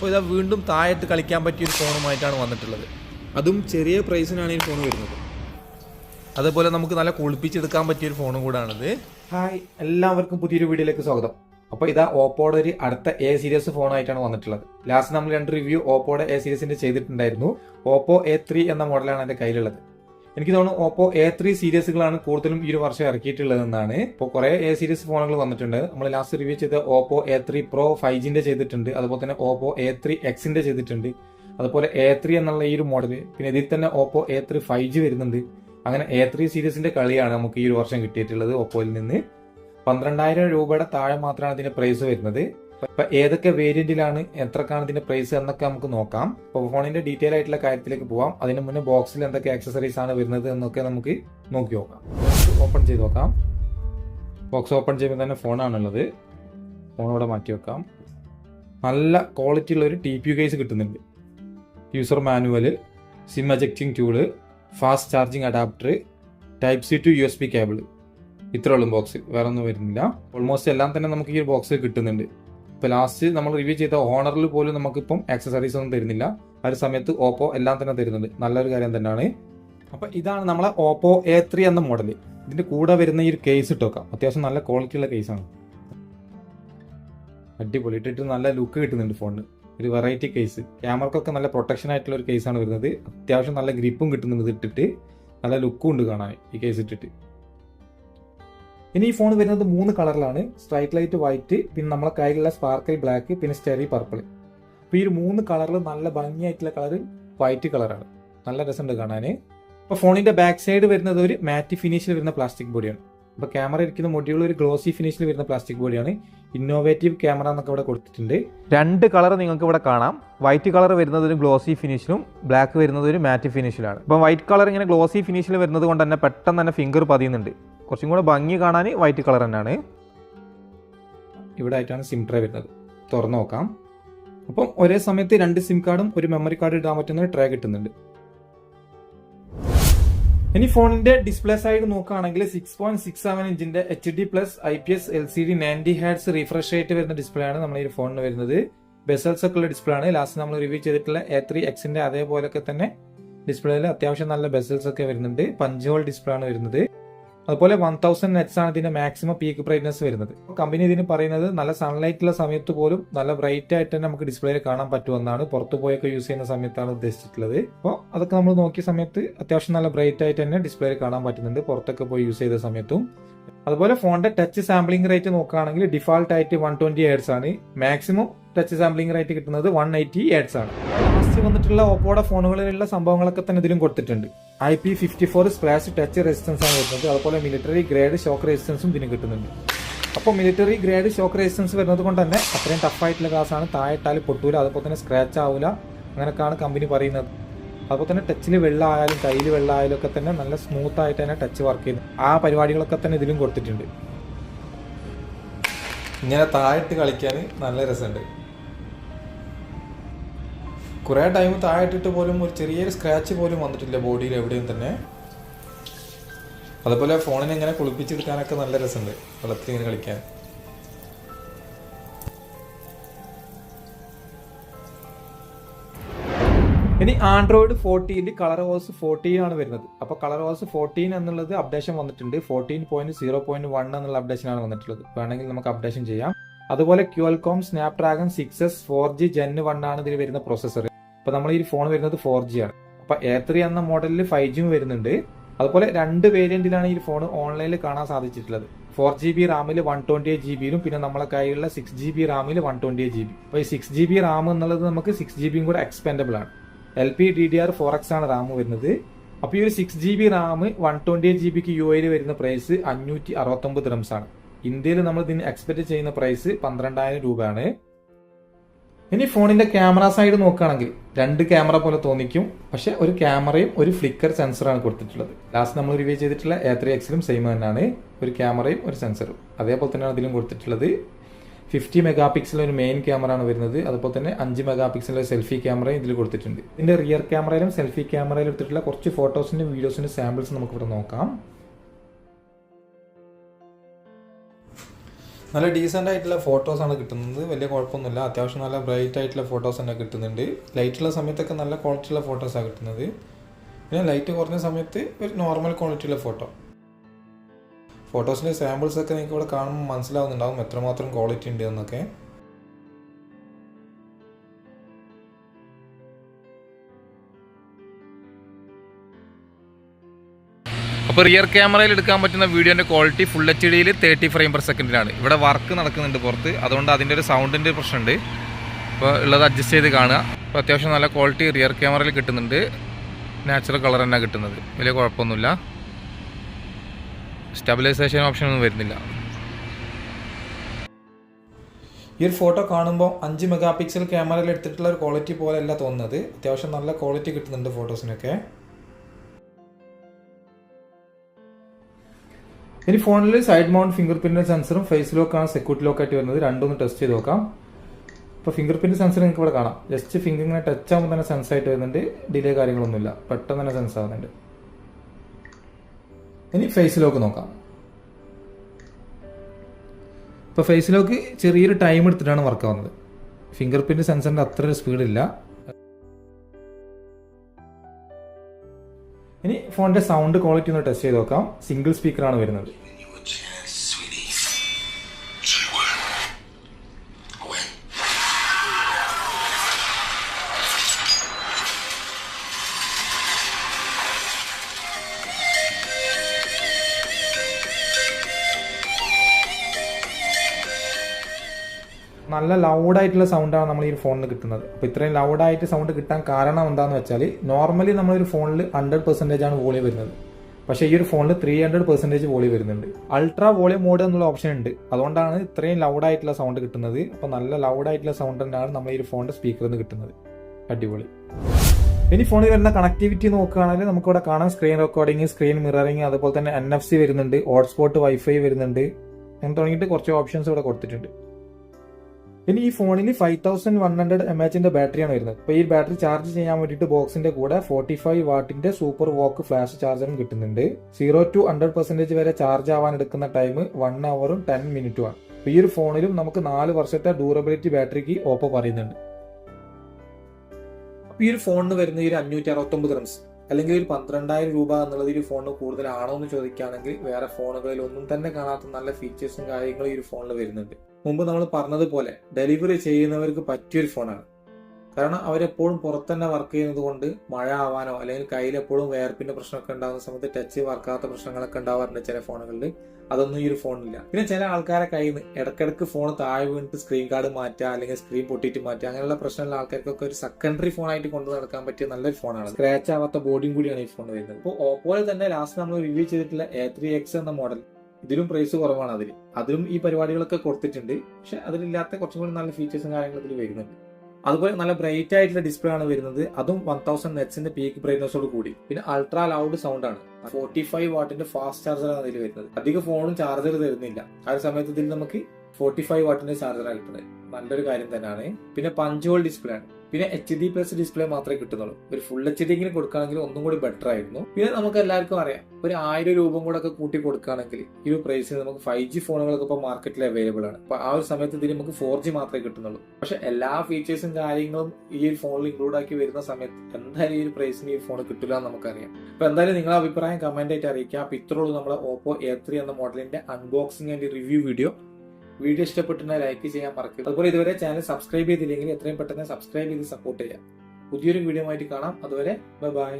അപ്പോൾ ഇതാ വീണ്ടും താഴത്ത് കളിക്കാൻ പറ്റിയ ഒരു ഫോണുമായിട്ടാണ് വന്നിട്ടുള്ളത്. അതും ചെറിയ പ്രൈസിനാണ് ഈ ഫോൺ വരുന്നത്. അതേപോലെ നമുക്ക് നല്ല കുളിപ്പിച്ചെടുക്കാൻ പറ്റിയ ഒരു ഫോണും കൂടാണിത്. ഹായ് എല്ലാവർക്കും പുതിയൊരു വീഡിയോയിലേക്ക് സ്വാഗതം. അപ്പോൾ ഇതാ ഓപ്പോയുടെ ഒരു അടുത്ത എ സീരീസ് ഫോണായിട്ടാണ് വന്നിട്ടുള്ളത്. ലാസ്റ്റ് നമ്മൾ രണ്ട് റിവ്യൂ ഓപ്പോയുടെ എ സീരീസിന്റെ ചെയ്തിട്ടുണ്ടായിരുന്നു. ഓപ്പോ എ ത്രീ എന്ന മോഡലാണ് എന്റെ കയ്യിലുള്ളത്. എനിക്ക് തോന്നുന്നു ഓപ്പോ എ ത്രീ സീരീസുകളാണ് കൂടുതലും ഈ ഒരു വർഷം ഇറക്കിയിട്ടുള്ളതെന്നാണ്. ഇപ്പോൾ കുറേ എ സീരീസ് ഫോണുകൾ വന്നിട്ടുണ്ട്. നമ്മൾ ലാസ്റ്റ് റിവ്യൂ ചെയ്ത Oppo A three pro five ജിന്റെ ചെയ്തിട്ടുണ്ട്. അതുപോലെ തന്നെ ഓപ്പോ എ ത്രീ എക്സിന്റെ ചെയ്തിട്ടുണ്ട്. അതുപോലെ എ ത്രീ എന്നുള്ള ഈ ഒരു മോഡൽ പിന്നെ ഇതിൽ തന്നെ Oppo A three five G വരുന്നുണ്ട്. അങ്ങനെ എ ത്രീ സീരീസിന്റെ കളിയാണ് നമുക്ക് ഈ ഒരു വർഷം കിട്ടിയിട്ടുള്ളത് ഓപ്പോയിൽ നിന്ന്. പന്ത്രണ്ടായിരം രൂപയുടെ താഴെ മാത്രമാണ് ഇതിന്റെ പ്രൈസ് വരുന്നത്. അപ്പൊ ഏതൊക്കെ വേരിയന്റിലാണ് എത്രക്കാണ് ഇതിന്റെ പ്രൈസ് എന്നൊക്കെ നമുക്ക് നോക്കാം. അപ്പോൾ ഫോണിന്റെ ഡീറ്റെയിൽ ആയിട്ടുള്ള കാര്യത്തിലേക്ക് പോവാം. അതിന് മുന്നേ ബോക്സിൽ എന്തൊക്കെ ആക്സസറീസ് ആണ് വരുന്നത് എന്നൊക്കെ നമുക്ക് നോക്കി നോക്കാം. ഓപ്പൺ ചെയ്ത് നോക്കാം. ബോക്സ് ഓപ്പൺ ചെയ്യുമ്പോൾ തന്നെ ഫോണാണുള്ളത് ഫോൺ ഇവിടെ മാറ്റി വെക്കാം. നല്ല ക്വാളിറ്റി ഉള്ള ഒരു ടി പി യു കേസ് കിട്ടുന്നുണ്ട്. User manual SIM ejecting tool fast charging adapter type C to U S B cable ഇത്രയുള്ള ബോക്സ് വേറെ ഒന്നും വരുന്നില്ല. ഓൾമോസ്റ്റ് എല്ലാം തന്നെ നമുക്ക് ഈ ബോക്സ് കിട്ടുന്നുണ്ട്. ഇപ്പോൾ ലാസ്റ്റ് നമ്മൾ റിവ്യൂ ചെയ്ത ഓണറിൽ പോലും നമുക്കിപ്പം ആക്സസറീസ് ഒന്നും തരുന്നില്ല. ആ ഒരു സമയത്ത് ഓപ്പോ എല്ലാം തന്നെ തരുന്നുണ്ട്. നല്ലൊരു കാര്യം തന്നെയാണ്. അപ്പോൾ ഇതാണ് നമ്മളെ ഓപ്പോ എ ത്രീ എന്ന മോഡൽ ഇതിന്റെ കൂടെ വരുന്ന ഈ ഒരു കേസ് ഇട്ടോക്കാം അത്യാവശ്യം നല്ല ക്വാളിറ്റി ഉള്ള കേസാണ് അടിപൊളി. ഇട്ടിട്ട് നല്ല ലുക്ക് കിട്ടുന്നുണ്ട് ഫോണിന് ഒരു വെറൈറ്റി കേസ് ക്യാമറക്കൊക്കെ നല്ല പ്രൊട്ടക്ഷൻ ആയിട്ടുള്ള ഒരു കേസാണ് വരുന്നത്. അത്യാവശ്യം നല്ല ഗ്രിപ്പും കിട്ടുന്നുണ്ട് ഇട്ടിട്ട്. നല്ല ലുക്കും ഉണ്ട് കാണാൻ ഈ കേസ് ഇട്ടിട്ട്. ഇനി ഈ ഫോൺ വരുന്നത് മൂന്ന് കളറിലാണ് സ്ട്രൈറ്റ് ലൈറ്റ് വൈറ്റ് പിന്നെ നമ്മളെ കയ്യിലുള്ള സ്പാർക്കിൾ ബ്ലാക്ക് പിന്നെ സ്റ്റെറി പർപ്പിൾ അപ്പോൾ ഈ ഒരു മൂന്ന് കളറിൽ നല്ല ഭംഗിയായിട്ടുള്ള കളർ വൈറ്റ് കളറാണ് നല്ല രസമുണ്ട് കാണാൻ അപ്പോൾ ഫോണിന്റെ ബാക്ക് സൈഡ് വരുന്നത് ഒരു മാറ്റ് ഫിനിഷിൽ വരുന്ന പ്ലാസ്റ്റിക് ബോഡിയാണ് അപ്പോൾ ക്യാമറ ഇരിക്കുന്ന മൊഡ്യൂൾ ഒരു ഗ്ലോസി ഫിനിഷിൽ വരുന്ന പ്ലാസ്റ്റിക് ബോഡിയാണ് ഇന്നോവേറ്റീവ് ക്യാമറ എന്നൊക്കെ ഇവിടെ കൊടുത്തിട്ടുണ്ട്. രണ്ട് കളർ നിങ്ങൾക്ക് ഇവിടെ കാണാം. വൈറ്റ് കളർ വരുന്നത് ഒരു ഗ്ലോസി ഫിനിഷിലും ബ്ലാക്ക് വരുന്നത് ഒരു മാറ്റ് ഫിനിഷിലാണ് അപ്പോൾ വൈറ്റ് കളർ ഇങ്ങനെ ഗ്ലോസി ഫിനിഷിൽ വരുന്നത് കൊണ്ട് തന്നെ പെട്ടെന്ന് തന്നെ ഫിംഗർ പതിയുന്നുണ്ട്. കുറച്ചും കൂടെ ഭംഗി കാണാൻ വൈറ്റ് കളർ തന്നെയാണ്. ഇവിടെ ആയിട്ടാണ് സിം ട്രേ വരുന്നത്. തുറന്നു നോക്കാം. അപ്പം ഒരേ സമയത്ത് രണ്ട് സിം കാർഡും ഒരു മെമ്മറി കാർഡ് ഇടാൻ പറ്റുന്ന ട്രേ കിട്ടുന്നുണ്ട്. ഇനി ഫോണിന്റെ ഡിസ്പ്ലേ സൈഡ് നോക്കുകയാണെങ്കിൽ six point six seven ഇഞ്ചിന്റെ H D plus I P S L C D ninety hertz refresh ആയിട്ട് വരുന്ന ഡിസ്പ്ലേ ആണ് നമ്മൾ ഈ ഫോണിന് വരുന്നത്. ബെസൽസ് ഒക്കെ ഉള്ള ഡിസ്പ്ലേ ആണ്. ലാസ്റ്റ് നമ്മൾ റിവ്യൂ ചെയ്തിട്ടുള്ള എ ത്രീ എക്സിന്റെ അതേപോലൊക്കെ തന്നെ ഡിസ്പ്ലേയിൽ അത്യാവശ്യം നല്ല ബെസൽസ് ഒക്കെ വരുന്നുണ്ട്. പഞ്ച് ഹോൾ ഡിസ്പ്ലേ ആണ് വരുന്നത്. അതുപോലെ വൺ തൗസൻഡ് നെറ്റ്സ് ആണ് ഇതിന്റെ മാക്സിമം പീക്ക് ബ്രൈറ്റ്നസ് വരുന്നത്. കമ്പനി ഇതിന് പറയുന്നത് നല്ല സൺലൈറ്റ് ഉള്ള സമയത്ത് പോലും നല്ല ബ്രൈറ്റ് ആയിട്ട് തന്നെ നമുക്ക് ഡിസ്പ്ലേയിൽ കാണാൻ പറ്റുമെന്നാണ് പുറത്തു പോയൊക്കെ യൂസ് ചെയ്യുന്ന സമയത്താണ് ഉദ്ദേശിച്ചിട്ടുള്ളത്. അപ്പോൾ അതൊക്കെ നമ്മൾ നോക്കിയ സമയത്ത് അത്യാവശ്യം നല്ല ബ്രൈറ്റ് ആയിട്ട് തന്നെ ഡിസ്പ്ലേയിൽ കാണാൻ പറ്റുന്നുണ്ട്. പുറത്തൊക്കെ പോയി യൂസ് ചെയ്ത സമയത്തും. അതുപോലെ ഫോണിന്റെ ടച്ച് സാമ്പിളിംഗ് റേറ്റ് നോക്കുകയാണെങ്കിൽ ഡിഫാൾട്ട് ആയിട്ട് വൺ ട്വന്റി എയ്ഡ്സ് ആണ്. മാക്സിമം ടച്ച് സാമ്പിളിംഗ് റേറ്റ് കിട്ടുന്നത് വൺ എയ്റ്റി എയ്ഡ്സ് ആണ്. ലാസ്റ്റ് വന്നിട്ടുള്ള ഓപ്പോയുടെ ഫോണുകളിലുള്ള സംഭവങ്ങളൊക്കെ തന്നെ ഇതിലും കൊടുത്തിട്ടുണ്ട്. I P fifty four splash touch resistance ആണ് വരുന്നത്. അതുപോലെ മിലിറ്ററി ഗ്രേഡ് ഷോക്ക് റെസിസ്റ്റൻസും ഇതിന് കിട്ടുന്നുണ്ട്. അപ്പോൾ മിലിറ്ററി ഗ്രേഡ് ഷോക്ക് റെസിസ്റ്റൻസ് വരുന്നത് കൊണ്ട് തന്നെ അത്രയും ടഫ് ആയിട്ടുള്ള ഗ്ലാസ് ആണ്. താഴെ ഇട്ടാൽ പൊട്ടൂല. അതുപോലെ തന്നെ സ്ക്രാച്ച് ആവില്ല അങ്ങനെയൊക്കെയാണ് കമ്പനി പറയുന്നത്. അതുപോലെ തന്നെ ടച്ചിൽ വെള്ളമായാലും കയ്യിൽ വെള്ളമായാലും ഒക്കെ തന്നെ നല്ല സ്മൂത്ത് ആയിട്ട് തന്നെ ടച്ച് വർക്ക് ചെയ്യുന്നു. ആ പരിപാടികളൊക്കെ തന്നെ ഇതിലും കൊടുത്തിട്ടുണ്ട്. ഇങ്ങനെ താഴെട്ട് കളിക്കാൻ നല്ല രസമുണ്ട്. കുറേ ടൈം താഴെട്ടിട്ട് പോലും ഒരു ചെറിയൊരു സ്ക്രാച്ച് പോലും വന്നിട്ടില്ല ബോഡിയിൽ എവിടെയും തന്നെ. അതുപോലെ ഫോണിനെ ഇങ്ങനെ കുളിപ്പിച്ചെടുക്കാനൊക്കെ നല്ല രസമുണ്ട്. വെള്ളത്തിൽ ഇങ്ങനെ കളിക്കാൻ. ഇനി ആൻഡ്രോയിഡ് ഫോർട്ടീന്റെ കളർ ഓസ് ഫോർട്ടീൻ ആണ് വരുന്നത്. അപ്പോൾ കളർ ഓസ് ഫോർട്ടീൻ എന്നുള്ളത് അപ്ഡേഷൻ വന്നിട്ടുണ്ട്. Fourteen point zero point one എന്നുള്ള അപ്ഡേഷൻ ആണ് വന്നിട്ടുള്ളത്. വേണമെങ്കിൽ നമുക്ക് അപ്ഡേഷൻ ചെയ്യാം. അതുപോലെ Qualcomm Snapdragon six S four G gen one ആണ് ഇതിൽ വരുന്ന പ്രോസസ്സർ അപ്പോൾ നമ്മൾ ഈ ഫോൺ വരുന്നത് ഫോർ ജി ആണ്. അപ്പോൾ എ ത്രീ എന്ന മോഡലിൽ ഫൈവ് ജിയും വരുന്നുണ്ട്. അതുപോലെ രണ്ട് വേരിയന്റിലാണ് ഈ ഫോൺ ഓൺലൈനിൽ കാണാൻ സാധിച്ചിട്ടുള്ളത്. ഫോർ ജി ബി റാമിൽ വൺ ട്വന്റി എയ്റ്റ് ജി ബിയിലും പിന്നെ നമ്മളെ കയ്യിലുള്ള six G B റാമിൽ one twenty eight G B അപ്പോൾ ഈ സിക്സ് ജി ബി റാം എന്നുള്ളത് നമുക്ക് സിക്സ് ജി ബിയും കൂടെ എക്സ്പെൻഡബിൾ ആണ്. L P D D R four X ആണ് റാം വരുന്നത്. അപ്പോൾ ഈ ഒരു six G B RAM one twenty eight G ബിക്ക് യു ഐയിൽ വരുന്ന പ്രൈസ് അഞ്ഞൂറ്റി അറുപത്തൊമ്പത് റംസ് ആണ്. ഇന്ത്യയിൽ നമ്മൾ ഇതിന് എക്സ്പെക്ട് ചെയ്യുന്ന പ്രൈസ് പന്ത്രണ്ടായിരം രൂപയാണ്. ഇനി ഫോണിന്റെ ക്യാമറ സൈഡ് നോക്കുകയാണെങ്കിൽ രണ്ട് ക്യാമറ പോലെ തോന്നിക്കും. പക്ഷെ ഒരു ക്യാമറയും ഒരു ഫ്ലിക്കർ സെൻസറാണ് കൊടുത്തിട്ടുള്ളത്. ലാസ്റ്റ് നമ്മൾ റിവ്യൂ ചെയ്തിട്ടുള്ള എ ത്രീ എക്സിലും സെയിം തന്നെയാണ്. ഒരു ക്യാമറയും ഒരു സെൻസറും അതേപോലെ തന്നെയാണ് ഇതിലും കൊടുത്തിട്ടുള്ളത്. ഫിഫ്റ്റി മെഗാ ഒരു മെയിൻ ക്യാമറ ആണ് വരുന്നത്. അതുപോലെ തന്നെ അഞ്ച് മെഗാ പിക്സലിലെ സെൽഫി ക്യാമറയും ഇതിൽ കൊടുത്തിട്ടുണ്ട്. ഇതിന്റെ റിയർ ക്യാമറയിലും സെൽഫി ക്യാമറയിലും എടുത്തിട്ടുള്ള കുറച്ച് ഫോട്ടോസിന്റെ വീഡിയോസിന്റെ സാമ്പിൾസ് നമുക്ക് ഇവിടെ നോക്കാം. നല്ല ഡീസന്റ് ആയിട്ടുള്ള ഫോട്ടോസാണ് കിട്ടുന്നത്. വലിയ കുഴപ്പമൊന്നുമില്ല. അത്യാവശ്യം നല്ല ബ്രൈറ്റ് ആയിട്ടുള്ള ഫോട്ടോസ് തന്നെ കിട്ടുന്നുണ്ട്. ലൈറ്റുള്ള സമയത്തൊക്കെ നല്ല ക്വാളിറ്റിയുള്ള ഫോട്ടോസാണ് കിട്ടുന്നത്. പിന്നെ ലൈറ്റ് കുറഞ്ഞ സമയത്ത് ഒരു നോർമൽ ക്വാളിറ്റിയുള്ള ഫോട്ടോ ഫോട്ടോസിന്റെ സാമ്പിൾസ് ഒക്കെ നിങ്ങൾക്ക് ഇവിടെ കാണുമ്പോൾ മനസ്സിലാവുന്നുണ്ടാവും എത്രമാത്രം ക്വാളിറ്റി ഉണ്ട് എന്നൊക്കെ. അപ്പോൾ റിയർ ക്യാമറയിൽ എടുക്കാൻ പറ്റുന്ന വീഡിയോന്റെ ക്വാളിറ്റി ഫുൾ എച്ച് ഡിയിൽ തേർട്ടി ഫ്രെയിം പെർ സെക്കൻഡിലാണ്. ഇവിടെ വർക്ക് നടക്കുന്നുണ്ട് പുറത്ത്. അതുകൊണ്ട് അതിന്റെ ഒരു സൗണ്ടിന്റെ പ്രശ്നമുണ്ട്. അപ്പോൾ ഉള്ളത് അഡ്ജസ്റ്റ് ചെയ്ത് കാണുക. അപ്പോൾ അത്യാവശ്യം നല്ല ക്വാളിറ്റി റിയർ ക്യാമറയിൽ കിട്ടുന്നുണ്ട്. നാച്ചുറൽ കളർ തന്നെ കിട്ടുന്നത്. വലിയ കുഴപ്പമൊന്നുമില്ല. സ്റ്റെബിലൈസേഷൻ ഓപ്ഷൻ ഒന്നും വരുന്നില്ല. ഈ ഒരു ഫോട്ടോ കാണുമ്പോൾ അഞ്ച് മെഗാ പിക്സൽ ക്യാമറയിൽ എടുത്തിട്ടുള്ള ഒരു ക്വാളിറ്റി പോലെയല്ല തോന്നുന്നത്. അത്യാവശ്യം നല്ല ക്വാളിറ്റി കിട്ടുന്നുണ്ട് ഫോട്ടോസിനൊക്കെ ഇനി ഫോണിൽ സൈഡ് മൗണ്ട് ഫിംഗർ പ്രിന്റ് സെൻസറും ഫേസ് ലോക്കാണ് സെക്യൂരിറ്റി ലോക്കായിട്ട് വരുന്നത്. രണ്ടൊന്ന് ടെസ്റ്റ് ചെയ്ത് നോക്കാം. ഇപ്പോൾ ഫിംഗർ പ്രിന്റ് സെൻസർ നിങ്ങൾക്ക് ഇവിടെ കാണാം. ജസ്റ്റ് ഫിംഗർ ഇങ്ങനെ ടച്ച് ആകുമ്പോൾ തന്നെ സെൻസ് ആയിട്ട് വരുന്നുണ്ട്. ഡിലേ കാര്യങ്ങളൊന്നുമില്ല. പെട്ടെന്ന് തന്നെ സെൻസ് ആവുന്നുണ്ട്. ഇനി ഫേസ് ലോക്ക് നോക്കാം. ഇപ്പോൾ ഫേസ് ലോക്ക് ചെറിയൊരു ടൈം എടുത്തിട്ടാണ് വർക്ക് ആവുന്നത്. ഫിംഗർ പ്രിന്റ് സെൻസറിന്റെ അത്ര സ്പീഡില്ല. ഇനി ഫോണിന്റെ സൗണ്ട് ക്വാളിറ്റി ഒന്ന് ടെസ്റ്റ് ചെയ്ത് നോക്കാം. സിംഗിൾ സ്പീക്കറാണ് വരുന്നത്. നല്ല ലൗഡായിട്ടുള്ള സൗണ്ടാണ് നമ്മൾ ഈ ഫോണിൽ കിട്ടുന്നത്. അപ്പോൾ ഇത്രയും ലൗഡായിട്ട് സൗണ്ട് കിട്ടാൻ കാരണം എന്താണെന്ന് വെച്ചാൽ നോർമലി നമ്മളൊരു ഫോണിൽ ഹൺഡ്രഡ് പെർസെന്റേജ് ആണ് വോളിയം വരുന്നത്. പക്ഷേ ഈ ഒരു ഫോണിൽ ത്രീ ഹൺഡ്രഡ് പെർസെന്റേജ് വോളിയം വരുന്നുണ്ട്. അൾട്രാ വോളിയം മോഡ് എന്നുള്ള ഓപ്ഷൻ ഉണ്ട്. അതുകൊണ്ടാണ് ഇത്രയും ലൗഡായിട്ടുള്ള സൗണ്ട് കിട്ടുന്നത്. അപ്പോൾ നല്ല ലൗഡായിട്ടുള്ള സൗണ്ട് തന്നെയാണ് നമ്മൾ ഈ ഒരു ഫോണിന്റെ സ്പീക്കറിൽ നിന്ന് കിട്ടുന്നത്. അടിപൊളി. ഇനി ഫോണിൽ വരുന്ന കണക്ടിവിറ്റി നോക്കുകയാണെങ്കിൽ നമുക്കിവിടെ കാണാം സ്ക്രീൻ റെക്കോർഡിംഗ് സ്ക്രീൻ മിററിംഗ് അതുപോലെ തന്നെ എൻ എഫ് സി വരുന്നുണ്ട് ഹോട്ട്സ്പോട്ട് വൈഫൈ വരുന്നുണ്ട്. അങ്ങനെ തുടങ്ങിയിട്ട് കുറച്ച് ഓപ്ഷൻസ് ഇവിടെ കൊടുത്തിട്ടുണ്ട്. ഇനി ഈ ഫോണിൽ five thousand one hundred M എച്ചിന്റെ ബാറ്ററിയാണ് വരുന്നത്. അപ്പോൾ ഈ ബാറ്ററി ചാർജ് ചെയ്യാൻ വേണ്ടിയിട്ട് ബോക്സിന്റെ കൂടെ ഫോർട്ടി ഫൈവ് വാട്ടിന്റെ സൂപ്പർ വോക്ക് ഫ്ലാഷ് ചാർജറും കിട്ടുന്നുണ്ട്. സീറോ ടു ഹൺഡ്രഡ് പെർസെന്റേജ് വരെ ചാർജ് ആവാൻ എടുക്കുന്ന ടൈം വൺ അവറും ടെൻ മിനിറ്റും ആണ്. അപ്പോൾ ഈ ഒരു ഫോണിലും നമുക്ക് നാല് വർഷത്തെ ഡ്യൂറബിലിറ്റി ബാറ്ററിക്ക് ഓപ്പോ പറയുന്നുണ്ട്. ഈ ഒരു ഫോണിന് വരുന്ന ഈ ഒരു അഞ്ഞൂറ്റി അറുപത്തൊമ്പത് റംസ് അല്ലെങ്കിൽ ഒരു പന്ത്രണ്ടായിരം രൂപ എന്നുള്ളത് ഈ ഫോണിന് കൂടുതലാണോ എന്ന് ചോദിക്കുകയാണെങ്കിൽ വേറെ ഫോണുകളിൽ ഒന്നും തന്നെ കാണാത്ത നല്ല ഫീച്ചേഴ്സും കാര്യങ്ങളും ഈ ഒരു ഫോണിൽ വരുന്നുണ്ട്. മുമ്പ് നമ്മൾ പറഞ്ഞതുപോലെ ഡെലിവറി ചെയ്യുന്നവർക്ക് പറ്റിയൊരു ഫോണാണ് കാരണം അവരെപ്പോഴും പുറത്തന്നെ വർക്ക് ചെയ്യുന്നത് കൊണ്ട് മഴ ആവാനോ അല്ലെങ്കിൽ കയ്യിലെപ്പോഴും വേർപ്പിന്റെ പ്രശ്നമൊക്കെ ഉണ്ടാകുന്ന സമയത്ത് ടച്ച് വർക്കാത്ത പ്രശ്നങ്ങളൊക്കെ ഉണ്ടാവാറുണ്ട് ചില ഫോണുകളിൽ അതൊന്നും ഈ ഒരു ഫോണില്ല പിന്നെ ചില ആൾക്കാരെ കയ്യിൽ നിന്ന് ഇടക്കിടക്ക് ഫോൺ താഴെ വീണിട്ട് സ്ക്രീൻ കാർഡ് മാറ്റുക അല്ലെങ്കിൽ സ്ക്രീൻ പൊട്ടിയിട്ട് മാറ്റുക അങ്ങനെയുള്ള പ്രശ്നമുള്ള ആൾക്കാർക്കൊക്കെ ഒരു സെക്കൻഡറി ഫോൺ ആയിട്ട് കൊണ്ടു നടക്കാൻ പറ്റിയ നല്ലൊരു ഫോണാണ് സ്ക്രാച്ച് ആവാത്ത ബോഡിയും കൂടിയാണ് ഈ ഫോൺ വരുന്നത്. അപ്പോൾ ഓപ്പോയിൽ തന്നെ ലാസ്റ്റ് നമ്മൾ റിവ്യൂ ചെയ്തിട്ടുള്ള എ ത്രീ എക്സ് എന്ന മോഡൽ ഇതിലും പ്രൈസ് കുറവാണ് അതിൽ അതിലും ഈ പരിപാടികളൊക്കെ കൊടുത്തിട്ടുണ്ട്. പക്ഷെ അതിലില്ലാത്ത കുറച്ചും കൂടി നല്ല ഫീച്ചേഴ്സും കാര്യങ്ങളും ഇതിൽ വരുന്നുണ്ട്. അതുപോലെ നല്ല ബ്രൈറ്റ് ആയിട്ടുള്ള ഡിസ്പ്ലേ ആണ് വരുന്നത്. അതും വൺ തൗസൻഡ് നെറ്റ്സിന്റെ പീക്ക് ബ്രൈറ്റ്നസോട് കൂടി. പിന്നെ അൾട്രാ ലൗഡ് സൗണ്ട് ആണ്. ഫോർട്ടി ഫൈവ് വാട്ടിന്റെ ഫാസ്റ്റ് ചാർജർ ആണ് അതിൽ വരുന്നത്. അധികം ഫോണും ചാർജർ തരുന്നില്ല. ആ ഒരു സമയത്ത് ഇതിൽ നമുക്ക് ഫോർട്ടി ഫൈവ് വാട്ടിന്റെ ചാർജറാണ് കിട്ടുന്നത്. നല്ലൊരു കാര്യം തന്നെയാണ്. പിന്നെ പഞ്ച് ഹോൾ ഡിസ്പ്ലേ ആണ്. പിന്നെ എച്ച് ഡി പ്ലസ് ഡിസ്പ്ലേ മാത്രമേ കിട്ടുന്നുള്ളൂ. ഒരു ഫുൾ എച്ച് ഡി എങ്കിലും കൊടുക്കുകയാണെങ്കിൽ ഒന്നും കൂടി ബെറ്റർ ആയിരുന്നു. പിന്നെ നമുക്ക് എല്ലാവർക്കും അറിയാം. ഒരു ആയിരം രൂപ കൂടെ ഒക്കെ കൂട്ടി കൊടുക്കുകയാണെങ്കിൽ ഈ ഒരു പ്രൈസിൽ നമുക്ക് ഫൈവ് ജി ഫോണുകളൊക്കെ ഇപ്പോൾ മാർക്കറ്റിൽ അവൈലബിൾ ആണ്. അപ്പൊ ആ ഒരു സമയത്ത് ഇതിൽ നമുക്ക് ഫോർ ജി മാത്രമേ കിട്ടുന്നുള്ളൂ. പക്ഷെ എല്ലാ ഫീച്ചേഴ്സും കാര്യങ്ങളും ഈ ഒരു ഫോണിൽ ഇൻക്ലൂഡ് ആക്കി വരുന്ന സമയത്ത് എന്തായാലും ഈ ഒരു പ്രൈസിന് ഈ ഫോൺ കിട്ടില്ല എന്ന് നമുക്കറിയാം. അപ്പൊ എന്തായാലും നിങ്ങളുടെ അഭിപ്രായം കമന്റ് ആയിട്ട് അറിയിക്കാം. അപ്പൊ ഇത്രയുള്ളൂ നമ്മുടെ ഓപ്പോ എ ത്രീ എന്ന മോഡലിന്റെ unboxing and review video video ഇഷ്ടപ്പെട്ടുണ്ടെങ്കിൽ like ചെയ്യാൻ മറക്കരുത്. അതുപോലെ ഇതുവരെ ചാനൽ സബ്സ്ക്രൈബ് ചെയ്തില്ലെങ്കിൽ എത്രയും പെട്ടെന്ന് സബ്സ്ക്രൈബ് ചെയ്ത് സപ്പോർട്ട് ചെയ്യാം പുതിയൊരു വീഡിയോ ആയിട്ട് കാണാം. അതുവരെ ബൈ ബൈ